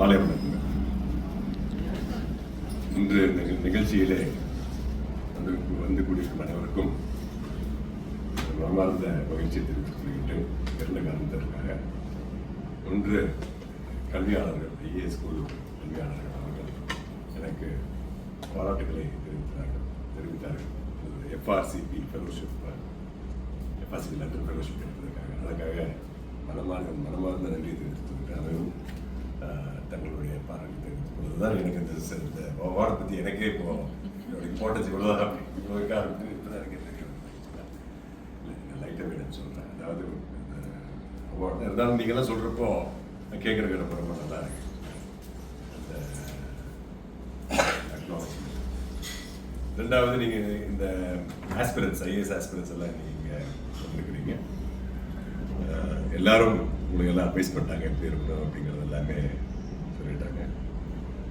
மாலை இன்று இந்த நிகழ்ச்சியிலே வந்து வந்து கூடியிருக்கும் அனைவருக்கும் மனமார்ந்த மகிழ்ச்சியை தெரிவித்துக் கொள்கின்றேன். இரண்டு காரணத்திற்காக. ஒன்று கல்வியாளர்கள் ஐஏ ஸ்கூல் கல்வியாளர்கள் அவர்கள் எனக்கு பாராட்டுகளை தெரிவித்தார்கள் தெரிவித்தார்கள். FRCP fellowship FRCP London fellowship எடுத்ததுக்காக அதுக்காக மனமார்ந்த மனமார்ந்த நன்றியை தெரிவித்துக் அனைவரும் தங்களுடைய பாராட்டு தெரிவித்துக் கொள்வதுதான் எனக்கு இந்த இந்த அவார்டை பற்றி எனக்கே இப்போ என்னுடைய இம்பார்ட்டன்ஸ் இவ்வளோதான் அப்படி இவ்வளோ இருக்க ஆரம்பிச்சு இப்போ தான் எனக்கு தெரியும் லைட்டாக வேணும்னு சொல்கிறேன் அதாவது அவார்டு இருந்தாலும் நீங்கள்லாம் சொல்கிறப்போ கேட்குறதுக்கு ரொம்ப ரொம்ப நல்லா இருக்கு. அந்த ரெண்டாவது நீங்கள் இந்த ஆஸ்பிரன்ஸ் ஐஏஎஸ் ஆஸ்பிரன்ஸ் எல்லாம் நீங்கள் வந்துருக்குறீங்க. எல்லாரும் உங்களுக்கு எல்லாம் அட்வைஸ் பண்ணிட்டாங்க எப்படி இருக்கணும் அப்படிங்கிறது எல்லாமே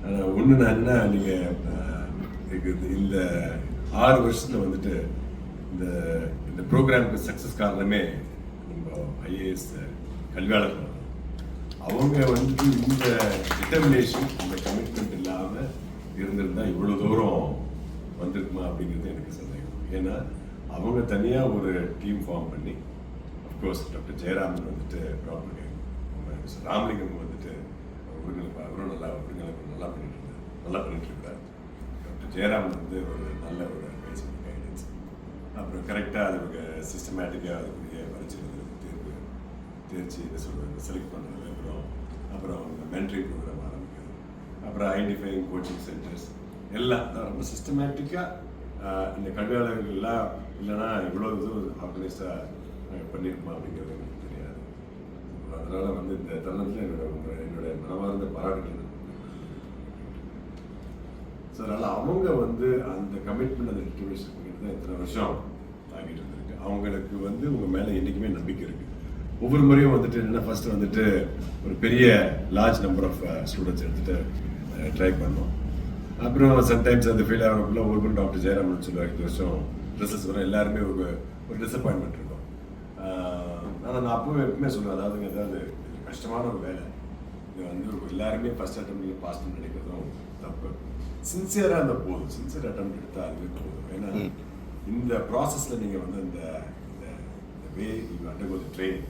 ஒன்று நான் என்ன நீங்கள் இந்த ஆறு வருஷத்தில் வந்துட்டு இந்த இந்த ப்ரோக்ராமுக்கு சக்ஸஸ் காரணமே நம்ம ஐஏஎஸ் கல்வியாளர்கள். அவங்க வந்து இந்த டிட்டர்மினேஷன் இந்த கமிட்மெண்ட் இல்லாமல் இருந்திருந்தா இவ்வளோ தூரம் வந்திருக்குமா அப்படிங்கிறது எனக்கு சந்தேகம். ஏன்னா அவங்க தனியாக ஒரு டீம் ஃபார்ம் பண்ணி அஃப்கோர்ஸ் டாக்டர் ஜெயராமன் வந்துட்டு ப்ராப்ளம் ராமலிங்கம் வந்துட்டு ஒருங்கிணைப்பு அவரும் நல்லா ஒருங்கிணைப்பு நல்லா பண்ணிட்டு நல்லா பண்ணிட்டு இருக்கிறார் டாக்டர் ஜெயராமன் வந்து ஒரு நல்ல ஒரு அட்வைஸ் கைடன்ஸ் அப்புறம் கரெக்டாக அதுக்கு சிஸ்டமேட்டிக்காக அதுக்குரிய பரிச்சை தேர்வு தேர்ச்சி என்ன சொல்கிறது செலக்ட் பண்ணுறது அப்புறம் அப்புறம் மென்ட்ரி ப்ரோக்ராம் ஆரம்பிக்கிறது அப்புறம் ஐடென்டிஃபைங் கோச்சிங் சென்டர்ஸ் எல்லாம் ரொம்ப சிஸ்டமேட்டிக்காக இந்த கல்வியாளர்கள் எல்லாம் இல்லைன்னா இவ்வளோ இது ஆர்கனைஸ்டாக பண்ணியிருப்போம் அப்படிங்கிறது எனக்கு தெரியாது. அதனால் வந்து இந்த தருணத்தில் என்னோட உங்க என்னுடைய மனமார்ந்த பாராட்டுகள் ஸோ அதனால் அவங்க வந்து அந்த கமிட்மெண்ட் அந்த டிட்டர்மினேஷன் பண்ணிட்டு தான் இத்தனை வருஷம் தாங்கிட்டு இருந்திருக்கு. அவங்களுக்கு வந்து உங்கள் மேலே என்றைக்குமே நம்பிக்கை இருக்குது ஒவ்வொரு முறையும் வந்துட்டு என்ன ஃபஸ்ட்டு வந்துட்டு ஒரு பெரிய லார்ஜ் நம்பர் ஆஃப் ஸ்டூடெண்ட்ஸ் எடுத்துகிட்டு ட்ரை பண்ணோம். அப்புறம் சம்டைம்ஸ் அந்த ஃபீல் ஆகிறப்பல ஒரு டாக்டர் ஜெயராமன் சொல்லுவார் இந்த வருஷம் ரிசல்ட்ஸ் வரும். எல்லாருமே ஒரு ஒரு டிசப்பாயின்மெண்ட் இருக்கும். ஆனால் நான் அப்பவும் எப்பவுமே சொல்லுவேன் அதாவது ஏதாவது கஷ்டமான ஒரு வேலை. இது வந்து எல்லாருமே ஃபஸ்ட் அட்டம் பாஸ் பண்ணி நினைக்கிறதும் தப்பு. சின்சியராக இருந்தால் போதும். சின்சியர் அட்டம் எடுத்தால் அதுவே போதும். ஏன்னா இந்த ப்ராசஸில் நீங்கள் வந்து இந்த இந்த way you undergo the train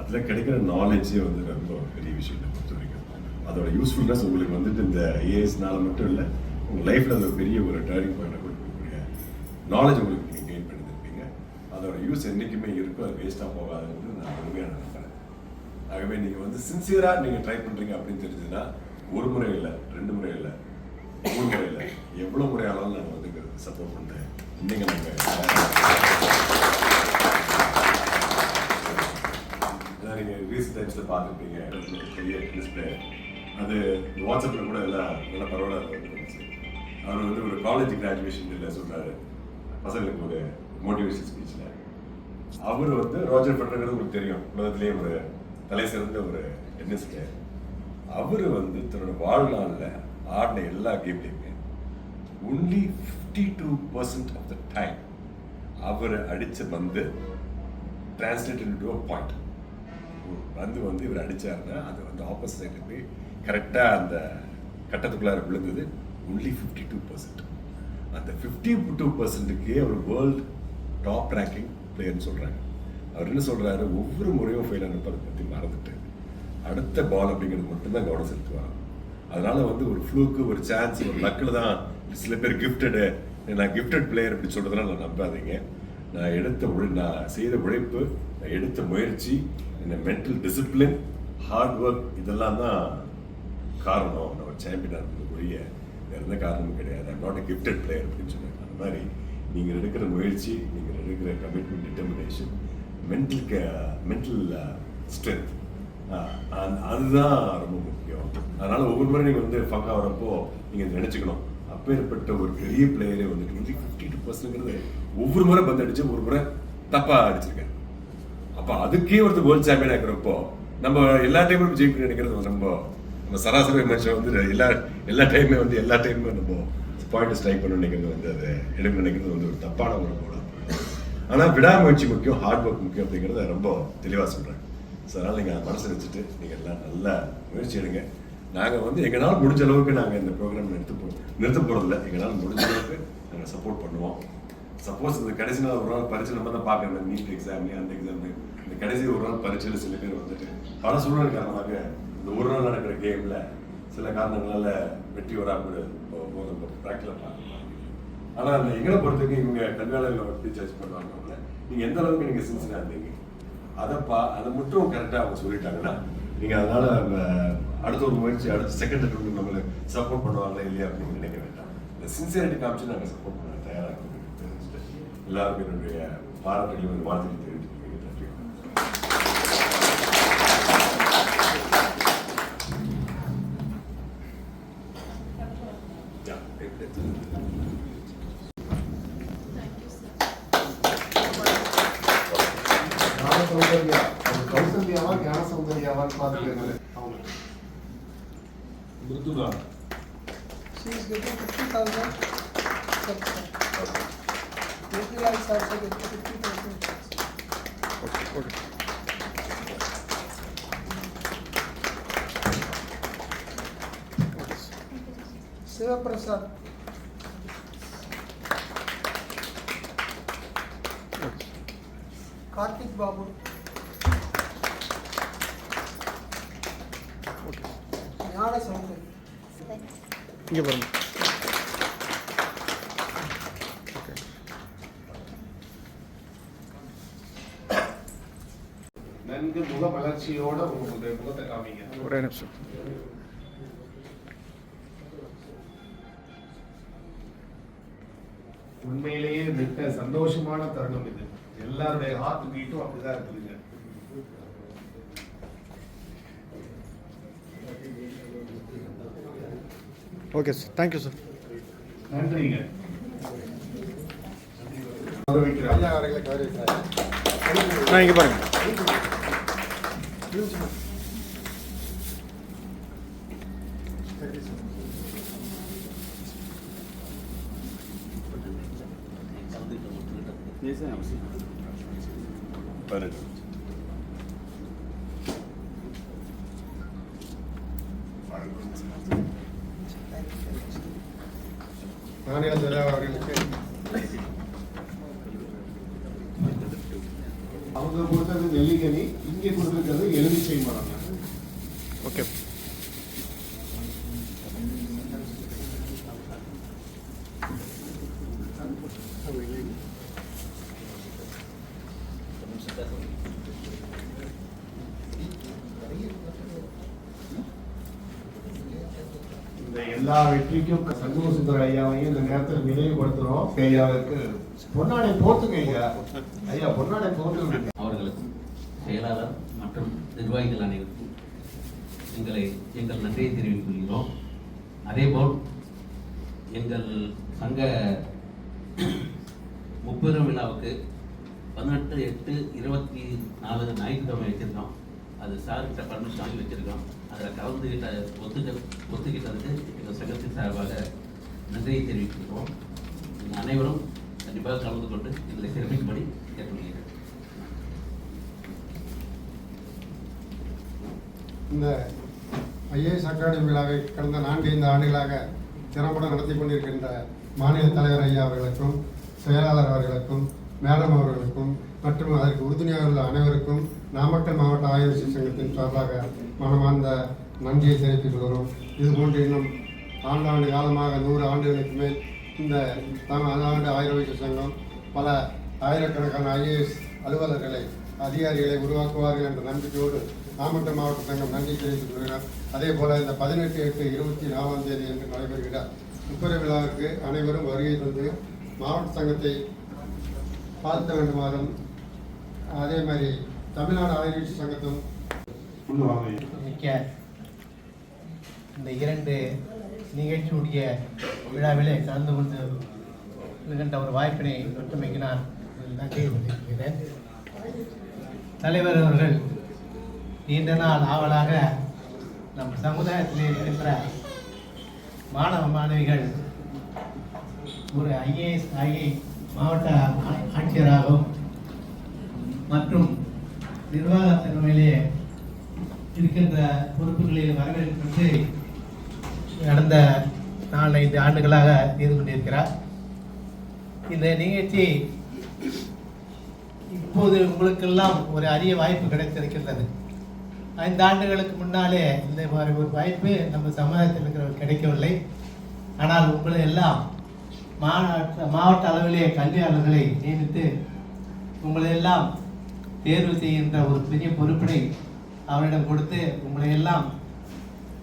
அதில் கிடைக்கிற நாலேஜே வந்து ரொம்ப பெரிய விஷயம் என்னை பொறுத்த வரைக்கும். அதோட யூஸ்ஃபுல்னஸ் உங்களுக்கு வந்துட்டு இந்த ஏஎஸ்னால மட்டும் இல்லை உங்கள் லைஃப்பில் அது ஒரு பெரிய ஒரு டேர்னிங் பாயிண்ட் கொடுக்கக்கூடிய நாலேஜ் உங்களுக்கு நீங்கள் கெயின் பண்ணியிருப்பீங்க. அதோட யூஸ் என்றைக்குமே இருக்கும் அது வேஸ்ட்டாக போகாதுன்னு நான் உண்மையாக நினைக்கிறேன் ஆகவே நீங்கள் வந்து சின்சியராக நீங்கள் ட்ரை பண்ணுறீங்க அப்படின்னு தெரிஞ்சதுன்னா ஒரு முறை இல்லை ரெண்டு முறை இல்லை மூணு எவ்வளோ முறையாலும் நாங்கள் நான் வந்து சப்போர்ட் பண்ணுறேன் இன்னைக்கு நாங்கள் நீங்கள் ரீசெண்ட் டைம்ஸில் பார்த்துருப்பீங்க. பெரிய டிஸ்பிளே அது வாட்ஸ்அப்பில் கூட எல்லாம் நல்லா பரவாயில்ல இருந்துச்சு அவர் வந்து ஒரு காலேஜ் கிராஜுவேஷன் இல்லை சொல்கிறாரு பசங்களுக்கு ஒரு மோட்டிவேஷன் ஸ்பீச்சில் அவர் வந்து ரோஜர் ஃபெடரர் உங்களுக்கு தெரியும். உலகத்திலேயே ஒரு தலை சிறந்த ஒரு டென்னிஸ் பிளேயர் அவர் வந்து தன்னோட வாழ்நாளில் ஆடின எல்லா கேம்லேயுமே only fifty two percent of the time அவர் அடித்த பந்து டிரான்ஸ்லேட்டட் டு அ பாயிண்ட் பந்து வந்து இவர் அடித்தாருன்னா அது வந்து ஆப்போசிட் சைடில் போய் கரெக்டாக அந்த கட்டத்துக்குள்ளார விழுந்தது ஒன்லி ஃபிஃப்டி டூ பர்சன்ட் அந்த ஃபிஃப்டி டூ பர்சன்ட்டுக்கே அவர் வேர்ல்டு டாப் ரேங்கிங் பிளேயர்னு சொல்கிறாங்க அவர் என்ன சொல்கிறாரு ஒவ்வொரு முறையும் ஃபெயில் ஆனப்பதை பற்றி மறந்துட்டு அடுத்த பால் அப்படிங்கிறது மட்டும்தான் கவனம் செலுத்துவாங்க அதனால வந்து ஒரு ஃப்ளூக்கு ஒரு சான்ஸ் ஒரு லக்கில் தான் சில பேர் கிஃப்டடு நான் கிஃப்டட் பிளேயர் அப்படி சொல்கிறதுனால நான் நம்பாதீங்க. நான் எடுத்த உழை நான் செய்த உழைப்பு நான் எடுத்த முயற்சி இந்த மென்டல் டிசிப்ளின் ஹார்ட் ஒர்க் இதெல்லாம் தான் காரணம். நம்ம சாம்பியனாக இருந்தது வேறு எந்த காரணமும் கிடையாது. I'm not a gifted player அப்படின்னு சொன்னாங்க அந்த மாதிரி நீங்கள் எடுக்கிற முயற்சி நீங்கள் எடுக்கிற commitment determination mental mental strength அதுதான் ரொம்ப முக்கியம். அதனால ஒவ்வொரு முறை நீங்கள் வந்து ஃபக் ஆகிறப்போ நீங்கள் நினச்சிக்கணும். அப்பேற்பட்ட ஒரு பெரிய பிளேயரே வந்து வந்து ஃபிஃப்டி டூ பர்சன்ட்ங்கிறது ஒவ்வொரு முறை பந்து அடிச்சு ஒரு முறை தப்பாக அடிச்சிருக்கேன். அப்போ அதுக்கே ஒருத்தர் வேர்ல்ட் சாம்பியன் ஆகிறப்போ நம்ம எல்லா டைமும் ஜெயிப்பு நினைக்கிறது நம்ம நம்ம சராசரி மனுஷன் வந்து எல்லா எல்லா டைமே வந்து எல்லா டைமுமே நம்ம பாயிண்ட் ஸ்ட்ரைக் பண்ண நினைக்கிறது வந்து அது எடுக்க நினைக்கிறது வந்து ஒரு தப்பான ஒரு கூட ஆனால் விடாமுயற்சி முக்கியம் ஹார்ட் ஒர்க் முக்கியம் அப்படிங்கிறத ரொம்ப தெளிவாக சொல்கிறேன் ஸோ அதனால் நீங்கள் மனசை வச்சுட்டு நீங்கள் எல்லாம் நல்லா முயற்சி எடுங்க. நாங்கள் வந்து எங்களால் முடிஞ்ச அளவுக்கு நாங்கள் இந்த ப்ரோக்ராம் நிறுத்த போ நிறுத்த போகிறதில்ல எங்களால் முடிஞ்ச அளவுக்கு நாங்கள் சப்போர்ட் பண்ணுவோம். சப்போஸ் இந்த கடைசி நாள் ஒரு நாள் பரிச்சை நம்ம தான் பார்க்குறோம் நீட் எக்ஸாம் அந்த எக்ஸாம் இந்த கடைசி ஒரு நாள் பரிச்சையில் சில பேர் வந்துட்டு பல சூழல் காரணமாக இந்த ஒரு நாள் நடக்கிற கேமில் சில காரணங்களால் வெற்றி வராமல் போதும். ப்ராக்டில் பார்க்கலாம் ஆனால் அந்த எங்களை பொறுத்தவரைக்கும் இவங்க கல்வியாளர்களை எப்படி ஜட்ஜ் பண்ணுவாங்க நீங்கள் எந்த அளவுக்கு நீங்கள் சின்சியராக இருந்தீங்க? அதை பா அதை மட்டும் கரெக்டாக அவங்க சொல்லிட்டாங்கன்னா நீங்கள் அதனால் அடுத்த ஒரு முயற்சி அடுத்த செகண்ட் அட்டம் நம்மளை சப்போர்ட் பண்ணுவாங்களா இல்லையா அப்படின்னு நினைக்க வேண்டாம். இந்த சின்சியாரிட்டி காமிச்சு நாங்கள் சப்போர்ட் பண்ண தயாராக எல்லாருக்கும் என்னுடைய பாராட்டுகளையும் வாழ்த்துக்கள் Shiva Prasad. Karthik Babu. ஞான சௌந்தர்யா இங்கே பாருங்க நன்கு முக மலர்ச்சியோட உங்களுடைய முகத்தை காமிங்க ஒரே நிமிஷம் மிக சந்தோஷமான தருணம் இது. எல்லாருடைய ஹார்ட் பீட்டும் அப்படிதான் இருக்குதுங்க. ஓகே சார் தேங்க்யூ சார் நன்றிங்க. நான் இங்கே பாருங்க பதினெட்டு மாநில தலைவர் அவர்களுக்கு அவங்க கொடுத்தது நெல்லிக்கனி இங்கே கொடுத்துருக்கிறது எலுமிச்சை மரம் ஓகே இந்த எல்லா வெற்றிக்கும் சண்முக சுந்தர ஐயாவையும் இந்த நேரத்தில் நினைவுபடுத்துறோம். ஐயாவிற்கு பொன்னாடை போத்துங்க ஐயா. ஐயா பொன்னாடை போட்டு அவர்களுக்கும் செயலாளர் மற்றும் நிர்வாகிகள் அனைவருக்கும் எங்களை எங்கள் நன்றியை தெரிவித்துக் கொள்கிறோம். அதேபோல் எங்கள் சங்க முப்பெரும் விழாவுக்கு பதினெட்டு எட்டு இருபத்தி நாலு ஞாயிற்றுக்கிழமை வச்சிருக்கோம். அது சார்கிட்ட பர்மிஷன் வாங்கி வச்சிருக்கோம். அதில் கலந்துகிட்ட ஒத்துக்க ஒத்துக்கிட்டதுக்கு எங்கள் சங்கத்தின் சார்பாக நன்றியை தெரிவிக்கின்றோம். நீங்கள் அனைவரும் கண்டிப்பாக கலந்து கொண்டு இதில் சிறப்பிக்கும்படி கேட்டுக்கொள்கிறேன் இந்த ஐஏஎஸ் அகாடமி விழாவை கடந்த நான்கு ஐந்து ஆண்டுகளாக திறம்பட நடத்தி கொண்டிருக்கின்ற மாநில தலைவர் ஐயா அவர்களுக்கும் செயலாளர் அவர்களுக்கும் மேடம் அவர்களுக்கும் மற்றும் அதற்கு உறுதுணையாக உள்ள அனைவருக்கும் நாமக்கல் மாவட்ட ஆயுர்வேத சங்கத்தின் சார்பாக மனமார்ந்த நன்றியை தெரிவித்துக் கொள்கிறோம். இதுபோன்று இன்னும் ஆண்டாண்டு காலமாக நூறு ஆண்டுகளுக்கு மேல் இந்த தமிழ்நாடு ஆயுர்வேத சங்கம் பல ஆயிரக்கணக்கான ஐஏஎஸ் அலுவலர்களை அதிகாரிகளை உருவாக்குவார்கள் என்ற நம்பிக்கையோடு நாமக்கல் மாவட்ட சங்கம் நன்றி தெரிவித்துக் கொள்கிறார் அதே போல இந்த பதினெட்டு எட்டு இருபத்தி நாலாம் தேதி என்று நடைபெறுகிற துப்புரவு விழாவிற்கு அனைவரும் வருகை தந்து மாவட்ட சங்கத்தை பார்த்த வேண்டுமாறும் அதே மாதிரி தமிழ்நாடு ஆயுர்வேத சங்கத்தும் மிக்க இந்த இரண்டு நிகழ்ச்சியுடைய விழாவிலே கலந்து கொண்டு இருக்கின்ற ஒரு வாய்ப்பினை ஒற்றுமைக்கு நான் நன்றியை தெரிவிக்கிறேன் தலைவர் அவர்கள் நீண்ட நாள் ஆவலாக நம் சமுதாயத்தில் இருக்கின்ற மாணவ மாணவிகள் ஒரு ஐஏஎஸ் ஐஐ மாவட்ட ஆட்சியராகவும் மற்றும் நிர்வாக தலைமையிலே இருக்கின்ற பொறுப்புகளில் வரவேற்பு கடந்த நாலஞ்சு ஆண்டுகளாக செய்து கொண்டிருக்கிறார். இந்த நிகழ்ச்சி இப்போது உங்களுக்கெல்லாம் ஒரு அரிய வாய்ப்பு கிடைத்திருக்கின்றது. ஐந்து ஆண்டுகளுக்கு முன்னாலே இந்த மாதிரி ஒரு வாய்ப்பு நம்ம சமுதாயத்தில் இருக்கிறவர் கிடைக்கவில்லை. ஆனால் உங்களை எல்லாம் மாவட்ட மாவட்ட அளவிலே கல்வியாளர்களை நியமித்து உங்களை எல்லாம் தேர்வு செய்கின்ற ஒரு பெரிய பொறுப்பினை அவரிடம் கொடுத்து உங்களை எல்லாம்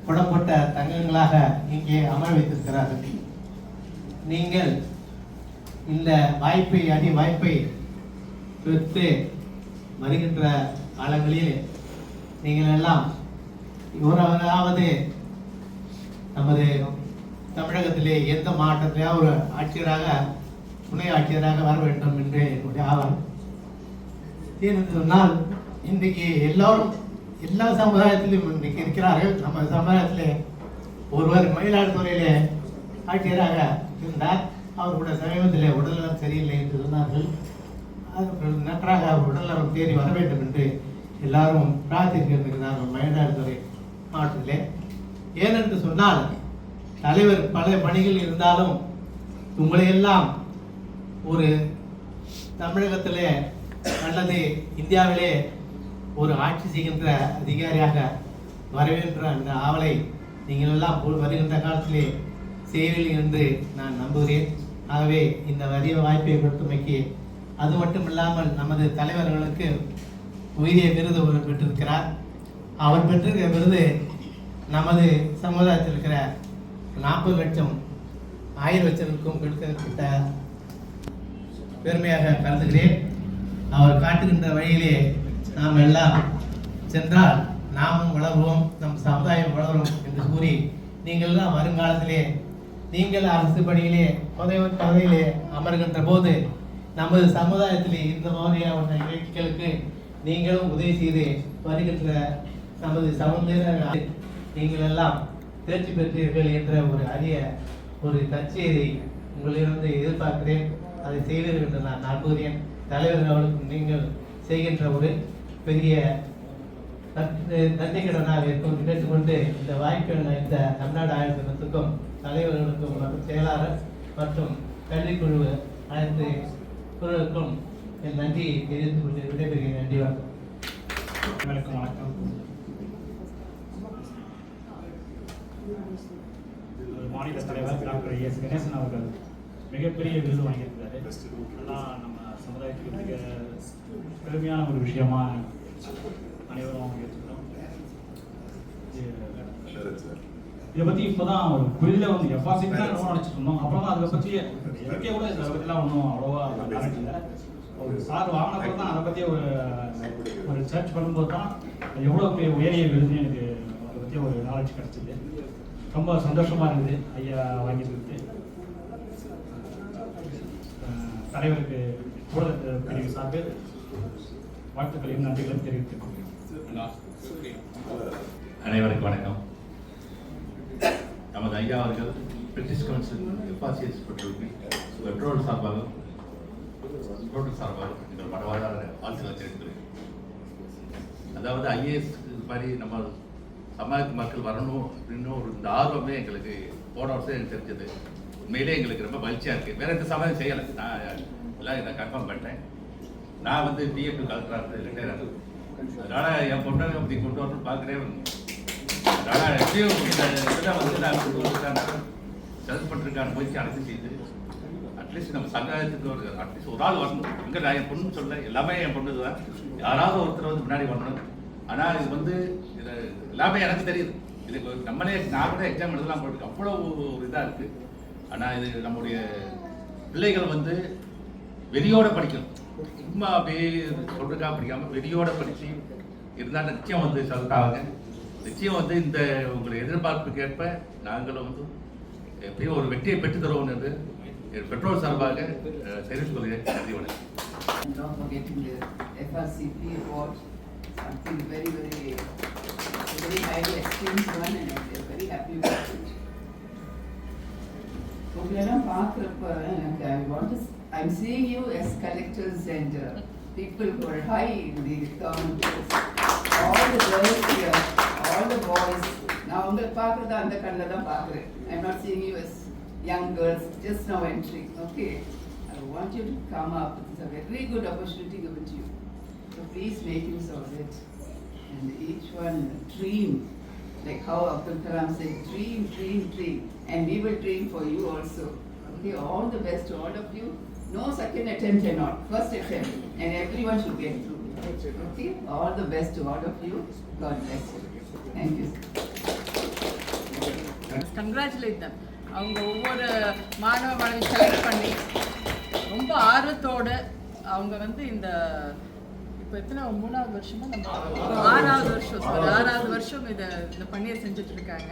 புடப்பட்ட தங்கங்களாக இங்கே அமர வைத்திருக்கிறார்கள். நீங்கள் இந்த வாய்ப்பை அடி வாய்ப்பை பெற்று வருகின்ற காலங்களில் நீங்கள் எல்லாம் ஒருவராவது நமது தமிழகத்திலே எந்த மாவட்டத்திலேயாவது ஒரு ஆட்சியராக துணை ஆட்சியராக வர வேண்டும் என்று என்னுடைய ஆவணம் ஏன்னு சொன்னால் இன்றைக்கு எல்லோரும் எல்லா சமுதாயத்திலும் இன்றைக்கு இருக்கிறார்கள். நம்ம சமுதாயத்தில் ஒருவர் மயிலாடுதுறையிலே ஆட்சியராக இருந்தார். அவருடைய சமீபத்தில் உடல்நலம் சரியில்லை என்று சொன்னார்கள். அது நன்றாக அவர் உடல்நலம் தேறி வர வேண்டும் என்று எல்லாரும் பிரார்த்தித்திருக்கிறார்கள் மயிலாடுதுறை மாவட்டத்திலே. ஏனென்று சொன்னால் தலைவர் பல பணிகள் இருந்தாலும் உங்களை எல்லாம் ஒரு தமிழகத்திலே அல்லது இந்தியாவிலே ஒரு ஆட்சி செய்கின்ற அதிகாரியாக வரவேற்ற அந்த ஆவலை நீங்கள் எல்லாம் வருகின்ற காலத்திலே செய்வீர்கள் என்று நான் நம்புகிறேன். ஆகவே இந்த வரிய வாய்ப்பை கொடுத்தமைக்கு அது மட்டும் இல்லாமல் நமது தலைவர்களுக்கு உயரிய விருது ஒரு பெற்றிருக்கிறார். அவர் பெற்றிருக்கிற விருது நமது சமுதாயத்தில் இருக்கிற நாற்பது லட்சம் ஆயிரம் லட்சங்களுக்கும் கொடுக்கப்பட்ட பெருமையாக கருதுகிறேன். அவர் காட்டுகின்ற வழியிலே நாம் எல்லாம் சென்றால் நாமும் வளருவோம் நம் சமுதாயம் வளரும் என்று கூறி நீங்கள்லாம் வருங்காலத்திலே நீங்கள் அரசு பணியிலே பதவி பதவியிலே அமர்கின்ற போது நமது சமுதாயத்திலே இந்த மாதிரியான நிகழ்ச்சிகளுக்கு நீங்களும் உதவி செய்து வருகின்ற நமது சமுதாய நீங்கள் எல்லாம் தேர்ச்சி பெற்றீர்கள் என்ற ஒரு அரிய ஒரு நற்செய்தி உங்களிடம் எதிர்பார்க்கிறேன். அதை செய்வீர்கள் என்று நான் நம்புகிறேன் தலைவர் அவர்களுக்கு நீங்கள் செய்கின்ற ஒரு பெரிய நன்றி கடனாக இருக்கும் கேட்டுக்கொண்டு இந்த வாய்ப்பை இந்த தமிழ்நாடு ஆயுதத்துக்கும் தலைவர்களுக்கும் மற்றும் செயலாளர் மற்றும் கல்விக்குழு அனைத்து குழுவுக்கும் என் நன்றி தெரிவித்துக் கொண்டு விடைபெறுகிறேன். நன்றி வணக்கம். வணக்கம் மாநில தலைவர் டாக்டர் எஸ். கணேசன் அவர்கள் மிகப்பெரிய விருது நம்ம சமுதாயத்துக்கு மிக பெருமையான ஒரு விஷயமா அனைவரும் ஏற்றுக்கிறோம். இதை பத்தி இப்பதான் ஒரு புரிதல வந்து எஃப்ஆர்சிக்கு தான் ரொம்ப நினைச்சிட்டு இருந்தோம். அப்புறம் தான் அதை பத்தி எனக்கே கூட இதை பத்திலாம் ஒன்றும் அவ்வளோவா நாலேஜ் இல்லை. ஒரு சார் வாங்கினப்போ தான் அதை பத்தி ஒரு ஒரு சர்ச் பண்ணும்போது தான் எவ்வளோ பெரிய உயரிய விருது எனக்கு அதை பத்தி ஒரு நாலேஜ் கிடைச்சிது. ரொம்ப சந்தோஷமா இருந்தது ஐயா வாங்கியிருக்கு தலைவருக்கு ஊடக பிரிவு சார்பில் வாழ்த்துக்களையும் நன்றிகளும் தெரிவித்துக் கொள்கிறேன் அனைவருக்கும் வணக்கம். நமது ஐயா அவர்கள் பிரிட்டிஷ் கவுன்சில் எஃப்ஆர்சிஎஸ் பெற்றோருக்கு பெட்ரோல் சார்பாக பெட்ரோல் சார்பாக எங்கள் மனவாதார வாழ்த்துக்களை தெரிவித்துள்ளேன் அதாவது ஐஏஎஸ் இது மாதிரி நம்ம சமாஜத்து மக்கள் வரணும் அப்படின்னு ஒரு இந்த ஆர்வமே எங்களுக்கு போன வருஷம் எனக்கு தெரிஞ்சது. உண்மையிலே எங்களுக்கு ரொம்ப மகிழ்ச்சியாக இருக்குது வேற எந்த சவாலும் செய்யலை. நான் எல்லாம் இதை கன்ஃபார்ம் பண்ணிட்டேன். நான் வந்து டிஎஃப் கலெக்டராக ரிட்டையர் ஆகுது அதனால என் பொண்ணை அப்படி கொண்டு வரணும்னு பார்க்குறேன். அதனால் எப்படியும் வந்து நான் கொண்டு வந்துட்டாங்க செலப்பட்டிருக்கான முயற்சி அரசு செய்து அட்லீஸ்ட் நம்ம சமுதாயத்துக்கு ஒரு அட்லீஸ்ட் ஒரு ஆள் வரணும். இங்கே நான் என் பொண்ணு சொல்ல எல்லாமே என் பொண்ணு தான். யாராவது ஒருத்தர் வந்து முன்னாடி வரணும். ஆனால் இது வந்து இது எல்லாமே எனக்கு தெரியுது. இதுக்கு நம்மளே நான் கூட எக்ஸாம் எழுதலாம் போட்டு அவ்வளோ ஒரு இதாக இருக்குது ஆனால் இது நம்முடைய பிள்ளைகள் வந்து வெறியோட படிக்கணும். சும்மா அப்படியே சொல்றதுக்காக படிக்காமல் வெறியோட படித்து இருந்தால் நிச்சயம் வந்து சொல்லிட்டாங்க நிச்சயம் வந்து இந்த உங்களை எதிர்பார்ப்புக்கு ஏற்ப நாங்களும் வந்து எப்படியும் ஒரு வெற்றியை பெற்று தருவோம் என்று என் பெற்றோர் சார்பாக தெரிவித்துக் கொள்கிறேன் நன்றி வணக்கம். Something very, very, very highly esteemed one and very happy with. உங்களெல்லாம் பார்க்குறப்ப எனக்கு I want I'm seeing you as collectors and people who are high in the government posts. All the girls here, all the boys, நான் உங்களை பார்க்குறது அந்த கண்ணில் தான் பார்க்குறேன். I not seeing you as young girls just now entry okay I want you to come up it's a very good opportunity given to you. So please make use of it. And each one dream. like how Abdul Kalam said dream dream dream and we will dream for you also okay all the best to all of you no second attempt and not first attempt and everyone should get through okay all the best to all of you god bless you thank you congratulate them அவங்க ஒவ்வொரு மாணவ மாணவி select பண்ணி ரொம்ப ஆர்வத்தோடு அவங்க வந்து இந்த இப்போ எத்தனை மூணாவது வருஷமா நம்ம ஆறாவது வருஷம் sorry, ஆறாவது வருஷம். இதை இந்த பணியை செஞ்சுட்டு இருக்காங்க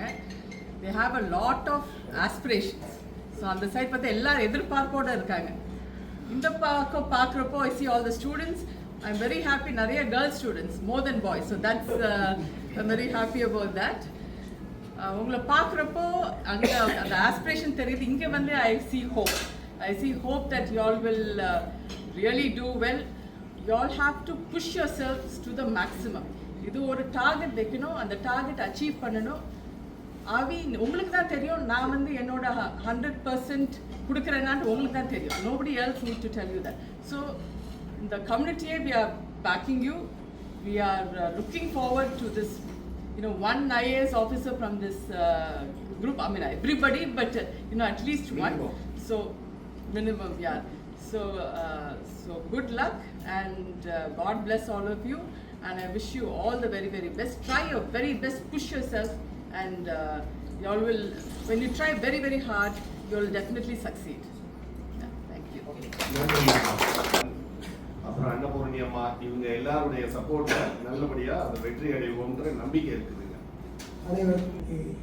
they have a lot of aspirations so அந்த சைட் பார்த்தா எல்லாரும் எதிர்பார்ப்போடு இருக்காங்க. இந்த பக்கம் பார்க்குறப்போ I see all the students I am very happy நிறைய girls students more than boys so that's I very happy about that உங்களை பார்க்குறப்போ அங்கே அந்த ஆஸ்பிரேஷன் தெரியுது. இங்கே வந்து I see hope I see hope that you all will really do well you all have to push yourselves to the maximum இது ஒரு target வைக்கணும். அந்த டார்கெட் அச்சீவ் பண்ணணும். ஆவி உங்களுக்கு தான் தெரியும். நான் வந்து என்னோட ஹண்ட்ரட் பர்சன்ட் கொடுக்குறேன்னாட்டு உங்களுக்கு தான் தெரியும். Nobody else need to tell you that so இந்த கம்யூனிட்டியே we are backing you are uh, looking forward to this, you know, one IAS officer from this uh, group. I mean, everybody, but uh, you know, at least one. So, minimum, yeah. So, uh, so good luck. And uh, God bless all of you. And I wish you all the very, very best. Try your very best, push yourself, and uh, you all will. When you try very, very hard, you will definitely succeed. Yeah, thank you. அப்புறம் அன்னபூர்ணி அம்மா இவங்க எல்லாருடைய சப்போர்ட்ல நல்லபடியா அந்த வெற்றி அடைவோம்ன்ற நம்பிக்கை இருக்குதுங்க அனைவருக்கும்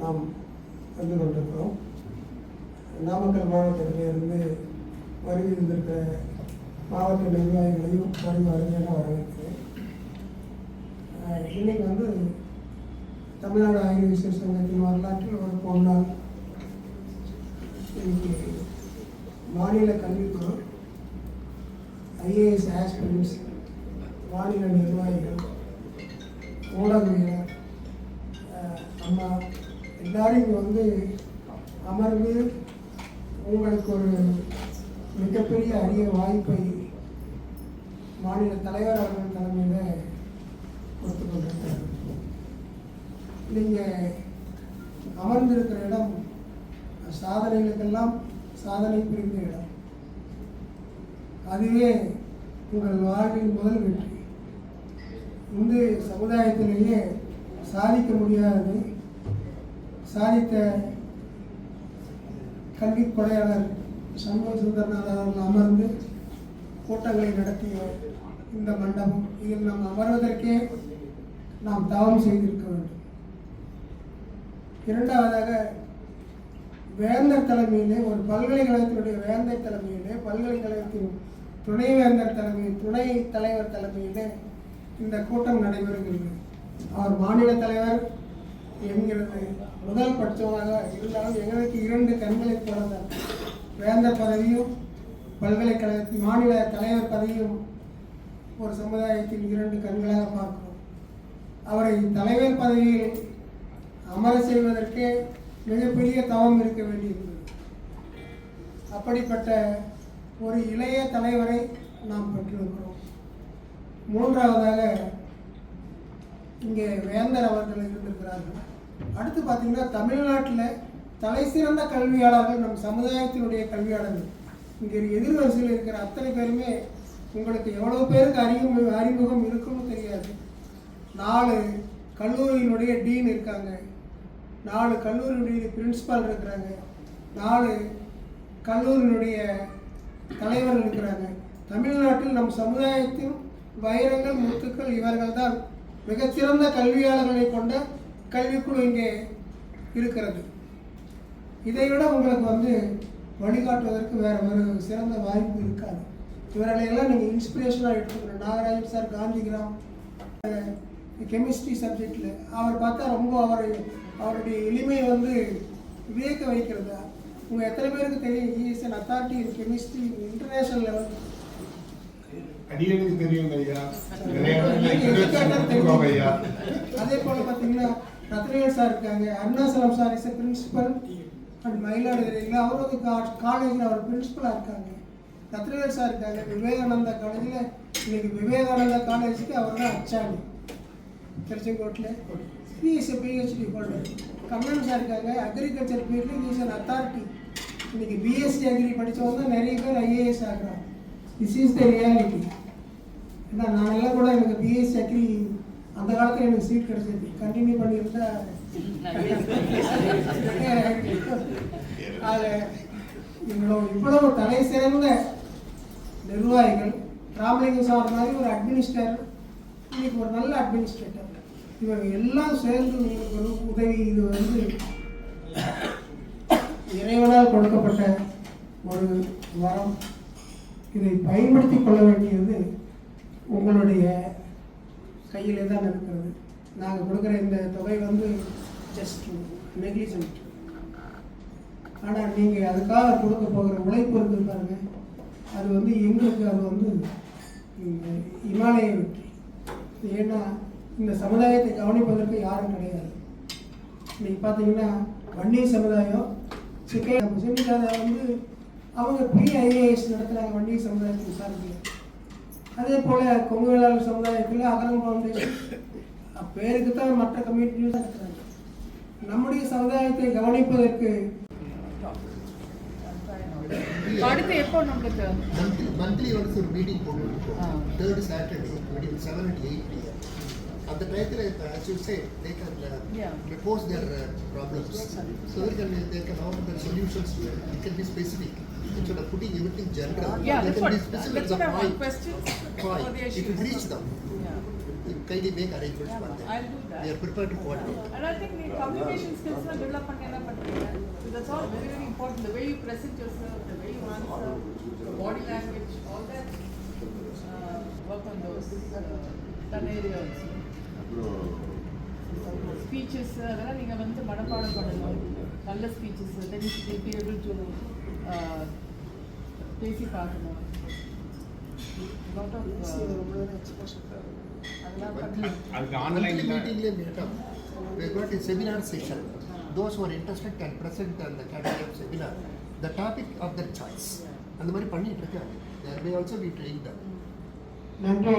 நாம் வந்து கொண்டிருக்கிறோம் நாமக்கல் மாவட்டத்திலிருந்து வருகை இருந்திருக்கிற மாவட்ட நிர்வாகிகளையும் வருகை அருமையான வரவேற்கிறேன். அஹ் இன்னைக்கு வந்து தமிழ்நாடு ஆயுர்வேத சங்கத்தின் வரலாற்றில் ஒரு பொன்னாள் இன்னைக்கு மாநில கல்விக்குழு ஐஏஎஸ் ஆஸ்பிரண்ட்ஸ் மாநில நிர்வாகிகள் ஊடகவியலர் நம்ம அம்மா எல்லாரும் இங்கே வந்து அமர்ந்து உங்களுக்கு ஒரு மிகப்பெரிய அரிய வாய்ப்பை மாநில தலைவர் அவர்கள் தலைமையில் கொடுத்து கொண்டிருக்கிறார். நீங்கள் அமர்ந்திருக்கிற இடம் சாதனைகளுக்கெல்லாம் சாதனை புரிந்த இடம். அதுவே உங்கள் வாழ்வின் முதல் வெற்றி. இந்து சமுதாயத்திலேயே சாதிக்க முடியாதது சாதித்த கல்வி கொடையாளர் சண்முக சுந்தரநாதன் அமர்ந்து கூட்டங்களை நடத்திய இந்த மண்டபம் இதில் நாம் அமர்வதற்கே நாம் தவம் செய்திருக்க வேண்டும். இரண்டாவதாக வேந்தர் தலைமையிலே ஒரு பல்கலைக்கழகத்தினுடைய வேந்தர் தலைமையிலே பல்கலைக்கழகத்தின் துணைவேந்தர் தலைமை துணை தலைவர் தலைமையிலே இந்த கூட்டம் நடைபெறுகிறது. அவர் மாநில தலைவர் என்கிறது. முதல் பட்சமாக இருந்தாலும் எங்களுக்கு இரண்டு கண்களைப் போலதான் வேந்தர் பதவியும் பல்கலைக்கழகத்தின் மாநில தலைவர் பதவியும் ஒரு சமுதாயத்தின் இரண்டு கண்களாக பார்க்கிறோம். அவரை தலைவர் பதவியில் அமர செய்வதற்கே மிகப்பெரிய தவம் இருக்க வேண்டியிருந்தது. அப்படிப்பட்ட ஒரு இளைய தலைவரை நாம் பெற்றிருக்கிறோம். மூன்றாவதாக இங்கே வேந்தர் அவர்கள் இருந்திருக்கிறார்கள். அடுத்து பார்த்தீங்கன்னா தமிழ்நாட்டில் தலை சிறந்த கல்வியாளர்கள் நம் சமுதாயத்தினுடைய கல்வியாளர்கள். இங்கே எதிர்வரிசையில் இருக்கிற அத்தனை பேருமே உங்களுக்கு எவ்வளோ பேருக்கு அறிமுக அறிமுகம் இருக்குன்னு தெரியாது. நாலு கல்லூரியினுடைய டீன் இருக்காங்க. நாலு கல்லூரியினுடைய பிரின்சிபால் இருக்கிறாங்க. நாலு கல்லூரியினுடைய தலைவர்கள் இருக்கிறாங்க. தமிழ்நாட்டில் நம் சமுதாயத்தின் வைரங்கள் முத்துக்கள் இவர்கள் தான் மிகச்சிறந்த கல்வியாளர்களை கொண்ட கல்விக்குழு இங்கே இருக்கிறது. இதை விட உங்களுக்கு வந்து வழிகாட்டுவதற்கு வேற ஒரு சிறந்த வாய்ப்பு இருக்காது. இவர்களையெல்லாம் நீங்கள் இன்ஸ்பிரேஷனாக எடுத்துக்கணும். நாகராஜன் சார் காந்திகிராம் கெமிஸ்ட்ரி சப்ஜெக்டில் அவர் பார்த்தா ரொம்ப அவரை அவருடைய எளிமை வந்து வியக்க வைக்கிறது? உங்கள் எத்தனை பேருக்கு தெரியும்? Is an authority in chemistry international level அடியனுக்கு தெரியும். ஐயா. அதே போல பார்த்தீங்கன்னா ரத்னவேல் சார் இருக்காங்க. Arunachalam sir is principal and மயிலாடுதுறையில் அவர் வந்து காலேஜில் அவர் பிரின்சிபலாக இருக்காங்க. ரத்னவேல் சார் இருக்காங்க. விவேகானந்தா காலேஜில் இன்னைக்கு விவேகானந்தா காலேஜுக்கு அவர் தான் அச்சாணி. திருச்செங்கோட்டில் he is a PhD holder Kannan sir இருக்காங்க. அக்ரிகல்ச்சர் ஃபீல்டில் இஸ் அன் அத்தாரிட்டி இன்னைக்கு பிஎஸ்சி அக்ரி படித்தவங்க தான் நிறைய பேர் ஐஏஎஸ் ஆகிறாங்க. திஸ் இஸ் த ரியாலிட்டி ஏன்னா நான் எல்லாம் கூட எனக்கு பிஎஸ்சி அக்ரி அந்த காலத்தில் எனக்கு சீட் கிடைச்சது கண்டினியூ பண்ணியிருந்தா அது இவ்வளோ இவ்வளவு தலை சிறந்த நிர்வாகிகள் ராமலிங்கம் சார் மாதிரி ஒரு அட்மினிஸ்ட்ரேட்டர் இன்னைக்கு ஒரு நல்ல அட்மினிஸ்ட்ரேட்டர் இவங்க எல்லாம் சேர்ந்து உங்களுக்கு ஒரு உதவி இது வந்து இறைவனால் கொடுக்கப்பட்ட ஒரு வரம். இதை பயன்படுத்தி கொள்ள வேண்டியது உங்களுடைய கையிலே தான் இருக்கிறது. நாங்கள் கொடுக்குற இந்த தொகை வந்து ஜஸ்ட் நெக்லிஜென்ட் ஆனால் நீங்கள் அதுக்காக கொடுக்க போகிற உழைப்பு இருக்குது பாருங்கள் அது வந்து எங்களுக்கு அது வந்து இமாலய வெற்றி. ஏன்னா இந்த சமுதாயத்தை கவனிப்பதற்கு யாரும் கிடையாது. இன்னைக்கு பார்த்தீங்கன்னா வன்னியர் சமுதாயம் சிக்கே செமிக்காத வந்து அவங்க பிஐஏஎஸ் நடத்துகிறாங்க வன்னியர் சமுதாயத்தை விசாரிக்கல. அதே போல் கொங்கு வேளாளர் சமுதாயத்தில் அகரம் ஃபவுண்டேஷன் பேருக்கு தான் மற்ற கம்யூனிட்டியும் நடத்துகிறாங்க நம்முடைய சமுதாயத்தை கவனிப்பதற்கு அடுத்து எப்போ நம்மளுக்கு மந்த்லி ஒன்ஸ் ஒரு மீட்டிங் போட்டுருக்கோம் ஆ. Third Saturday meeting seven and eight அந்த டயத்தில் as you say they can Yeah. uh, propose their uh, problems so they can they can offer their solutions to it it can be specific instead of putting everything general Yeah, they that's can what, be specific that's the what I want, point questions for point the it issues. will reach them Yeah. you kindly make arrangements Yeah, for them I'll do that. they are prepared to coordinate And I think the communication skills are develop பண்ண பண்றீங்க. So that's all very very important. The way you present yourself, the body language, all that. Uh, work on those uh, area also. Speeches அதெல்லாம் நீங்கள் வந்து மனப்பாடம் பண்ணணும் நல்ல speeches then be able to பேசி பார்க்கணும் லாட் ஆஃப் அதெல்லாம் பண்ணணும் monthly meeting le meet up we got a seminar session those who are interested can present on the category of seminar the topic of their choice. அந்த மாதிரி பண்ணிட்டு இருக்காங்க also be trained. them நன்றி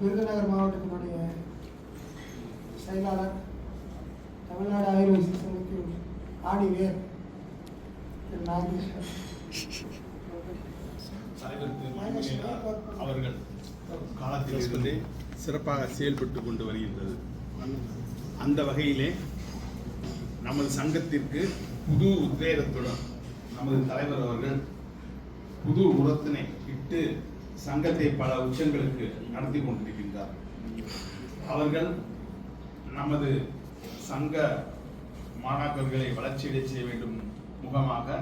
விருதுநகர் மாவட்டத்தினுடைய செயலாளர் தமிழ்நாடு ஆயுர்வேத சங்கத்தின் ஆணிவேர் திரு நாகேஸ்வர். அவர்கள் காலத்திலிருந்து சிறப்பாக செயல்பட்டு கொண்டு வருகின்றது. அந்த வகையிலே நமது சங்கத்திற்கு புது உத்வேகத்துடன் நமது தலைவர் அவர்கள் புது உரத்தினை இட்டு சங்கத்தை பல உச்சங்களுக்கு நடத்தி கொண்டிருக்கின்றார். அவர்கள் நமது சங்க மாணாக்கர்களை வளர்ச்சியடை செய்ய வேண்டும் முகமாக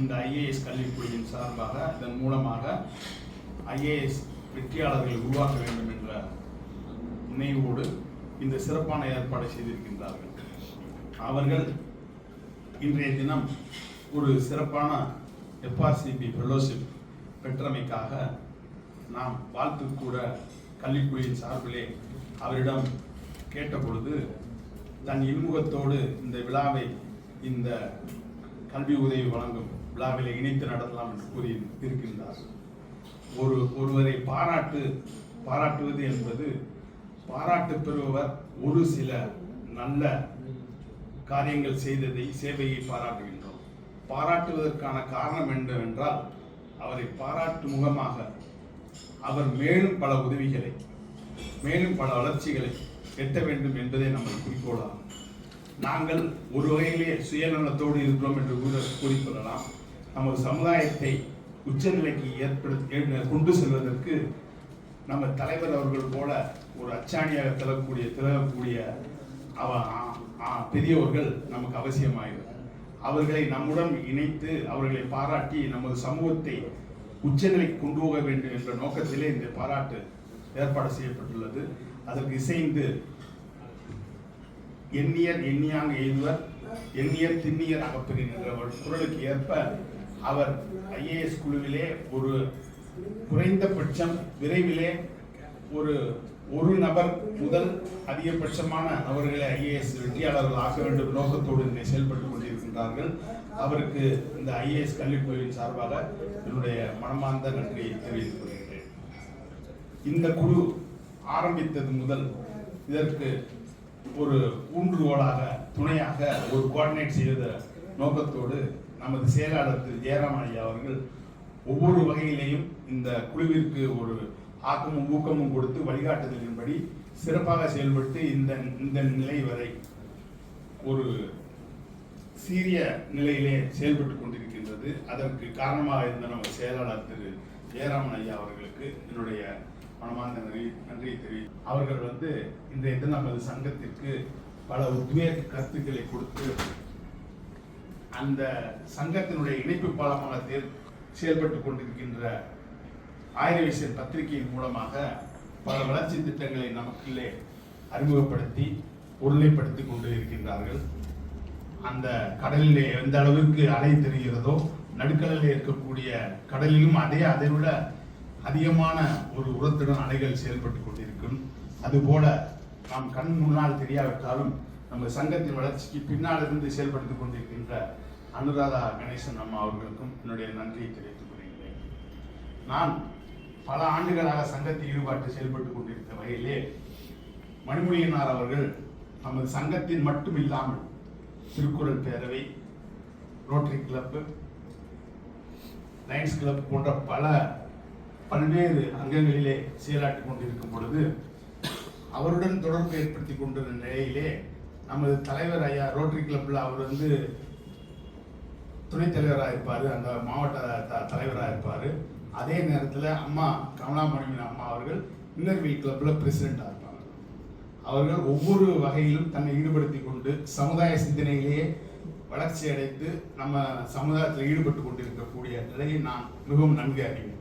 இந்த ஐஏஎஸ் கல்விக்குழுவின் சார்பாக இதன் மூலமாக ஐஏஎஸ் வெற்றியாளர்களை உருவாக்க வேண்டும் என்ற நினைவோடு இந்த சிறப்பான ஏற்பாடு செய்திருக்கின்றார்கள். அவர்கள் இன்றைய தினம் ஒரு சிறப்பான எஃப்ஆர்சிபி ஃபெலோஷிப் பெற்றமைக்காக நாம் வாழ்த்து கூட கல்விக்குழுவின் சார்பிலே அவரிடம் கேட்டபொழுது தன் இன்முகத்தோடு இந்த விழாவை இந்த கல்வி உதவி வழங்கும் விழாவில் இணைத்து நடத்தலாம் என்று கூறி இருக்கின்றார். ஒரு ஒருவரை பாராட்டு பாராட்டுவது என்பது பாராட்டு பெறுபவர் ஒரு சில நல்ல காரியங்கள் செய்ததை சேவையை பாராட்டுகின்றோம். பாராட்டுவதற்கான காரணம் என்னவென்றால் அவரை பாராட்டு முகமாக அவர் மேலும் பல உதவிகளை மேலும் பல வளர்ச்சிகளை எட்ட வேண்டும் என்பதே நமது குறிக்கோளாகும். நாங்கள் ஒரு வகையிலே சுயநலத்தோடு இருக்கிறோம் என்று கூற கூறிக்கொள்ளலாம். நமது சமுதாயத்தை உச்சநிலைக்கு ஏற்படுத்த கொண்டு செல்வதற்கு நம்ம தலைவர் அவர்கள் போல ஒரு அச்சாணியாக திறக்கூடிய திறக்கக்கூடிய அவ ஆ- ஆ- பெரியவர்கள் நமக்கு அவசியமாகிறது அவர்களை நம்முடன் இணைத்து அவர்களை பாராட்டி நமது சமூகத்தை உச்சநிலைக்கு கொண்டு போக வேண்டும் என்ற நோக்கத்திலே இந்த பாராட்டு ஏற்பாடு செய்யப்பட்டுள்ளது. அதற்கு இசைந்து எண்ணியர் எண்ணியாங்க எய்துவர் எண்ணியர் திண்ணியர் அகப்பெறின் என்ற ஒரு குரலுக்கு ஏற்ப அவர் ஐஏஎஸ் குழுவிலே ஒரு குறைந்தபட்சம் விரைவிலே ஒரு ஒரு நபர் முதல் அதிகபட்சமான நபர்களை ஐஏஎஸ் வெற்றியாளர்கள் ஆக்க வேண்டும் நோக்கத்தோடு இங்கே செயல்பட்டுக் கொண்டிருக்கின்றார்கள். அவருக்கு இந்த ஐஏஎஸ் கல்விக்குழுவின் சார்பாக என்னுடைய மனமார்ந்த நன்றியை தெரிவித்துக் கொள்கிறேன் இந்த குழு ஆரம்பித்தது முதல் இதற்கு ஒரு ஊன்றுகோலாக துணையாக ஒரு கோஆர்டினேட் செய்த நோக்கத்தோடு நமது செயலாளர் திரு ஜெயராமன் ஐயா அவர்கள் ஒவ்வொரு வகையிலேயும் இந்த குழுவிற்கு ஒரு ஆக்கமும் ஊக்கமும் கொடுத்து வழிகாட்டுதலின்படி சிறப்பாக செயல்பட்டு இந்த இந்த நிலை வரை ஒரு சீரிய நிலையிலே செயல்பட்டு கொண்டிருக்கின்றது. அதற்கு காரணமாக இருந்த நம்ம செயலாளர் திரு. ஜெயராமன் ஐயா அவர்களுக்கு என்னுடைய மனமார்ந்த நன்றி நன்றியை தெரிவி அவர்கள் வந்து இன்றைய தினம் நமது சங்கத்திற்கு பல உத்வேக கருத்துக்களை கொடுத்து அந்த சங்கத்தினுடைய இணைப்பு பாலமாக தேர் செயல்பட்டு கொண்டிருக்கின்ற ஆயிரவிசன் பத்திரிகையின் மூலமாக பல வளர்ச்சி திட்டங்களை நமக்குள்ளே அறிமுகப்படுத்தி உருளைப்படுத்தி கொண்டு இருக்கின்றார்கள். அந்த கடலிலே எந்த அளவிற்கு அலை தெரிகிறதோ நடுக்கடலில் இருக்கக்கூடிய கடலிலும் அதே அதை விட அதிகமான ஒரு உரத்துடன் அலைகள் செயல்பட்டு கொண்டிருக்கும். அதுபோல நாம் கண் முன்னால் தெரியாவிட்டாலும் நம்ம சங்கத்தின் வளர்ச்சிக்கு பின்னால் இருந்து செயல்படுத்திக் கொண்டிருக்கின்ற அனுராதா கணேசன் அம்மா அவர்களுக்கும் என்னுடைய நன்றியை தெரிவித்துக் கொள்கிறேன். நான் பல ஆண்டுகளாக சங்கத்தில் ஈடுபாட்டு செயல்பட்டு கொண்டிருந்த வகையிலே மணிமுனியனார் அவர்கள் நமது சங்கத்தின் மட்டும் இல்லாமல் திருக்குறள் பேரவை ரோட்டரி கிளப்பு லயன்ஸ் கிளப் போன்ற பல பல்வேறு அங்கங்களிலே செயலாற்றி கொண்டிருக்கும் பொழுது அவருடன் தொடர்பு ஏற்படுத்தி கொண்டிருந்த நிலையிலே நமது தலைவர் ஐயா ரோட்டரி கிளப்பில் அவர் வந்து துணைத் தலைவராக இருப்பார் அந்த மாவட்ட த தலைவராக இருப்பார். அதே நேரத்தில் அம்மா கமலாமணி அம்மா அவர்கள் இன்னர்வீல் கிளப்பில் பிரசிடெண்ட்டாக இருப்பாங்க. அவர்கள் ஒவ்வொரு வகையிலும் தன்னை ஈடுபடுத்தி கொண்டு சமுதாய சிந்தனையிலேயே வளர்ச்சி அடைந்து நம்ம சமுதாயத்தில் ஈடுபட்டு கொண்டிருக்கக்கூடிய நிலையை நான் மிகவும் நன்கு அறிவேன்.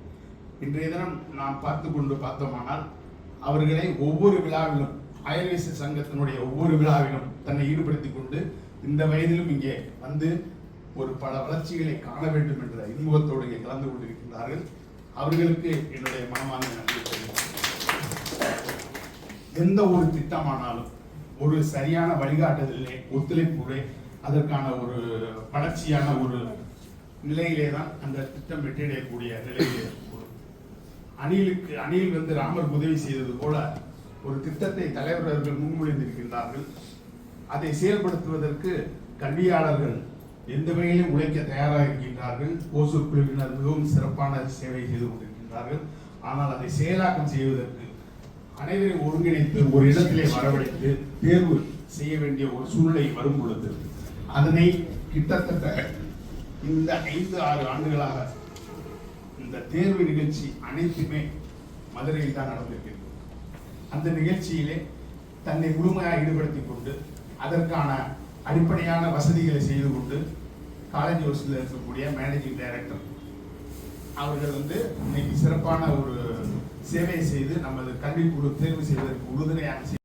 இன்றைய தினம் நாம் பார்த்து கொண்டு பார்த்தோமானால் அவர்களை ஒவ்வொரு விழாவிலும் அயர்வேச சங்கத்தினுடைய ஒவ்வொரு விழாவிலும் தன்னை ஈடுபடுத்தி கொண்டு இந்த வயதிலும் இங்கே வந்து ஒரு பல வளர்ச்சிகளை காண வேண்டும் என்ற இன்முகத்தோடு இங்கே கலந்து கொண்டிருக்கின்றார்கள். அவர்களுக்கு என்னுடைய மனமார்ந்த நன்றி எந்த ஒரு திட்டமானாலும் ஒரு சரியான வழிகாட்டுதலே ஒத்துழைப்புடே அதற்கான ஒரு வளர்ச்சியான ஒரு நிலையிலே தான் அந்த திட்டம் வெற்றியடையக்கூடிய நிலையிலே அணிலுக்கு அணில் வந்து ராமர் உதவி செய்தது போல ஒரு திட்டத்தை தலைவர்கள் முன்மொழிந்திருக்கின்றார்கள். அதை செயல்படுத்துவதற்கு கல்வியாளர்கள் எந்த வகையிலும் உழைக்க தயாராக இருக்கின்றார்கள். ஓசூர் குழுவினர் மிகவும் சிறப்பான சேவை செய்து கொண்டிருக்கின்றார்கள். ஆனால் அதை செயலாக்கம் செய்வதற்கு அனைவரையும் ஒருங்கிணைத்து ஒரு இடத்திலே வரவழைத்து தேர்வு செய்ய வேண்டிய ஒரு சூழ்நிலை வரும் பொழுது அதனை கிட்டத்தட்ட இந்த ஐந்து ஆறு ஆண்டுகளாக இந்த தேர்வு நிகழ்ச்சி அனைத்துமே மதுரையில் தான் நடந்திருக்கிறது. அந்த நிகழ்ச்சியிலே தன்னை முழுமையாக ஈடுபடுத்திக் கொண்டு அதற்கான அடிப்படையான வசதிகளை செய்து கொண்டு காலேஜ் ஹவுஸில் இருக்கக்கூடிய மேனேஜிங் டைரக்டர் அவர்கள் வந்து இன்னைக்கு சிறப்பான ஒரு சேவையை செய்து நமது கல்விக்குழு தேர்வு செய்வதற்கு உறுதுணையாக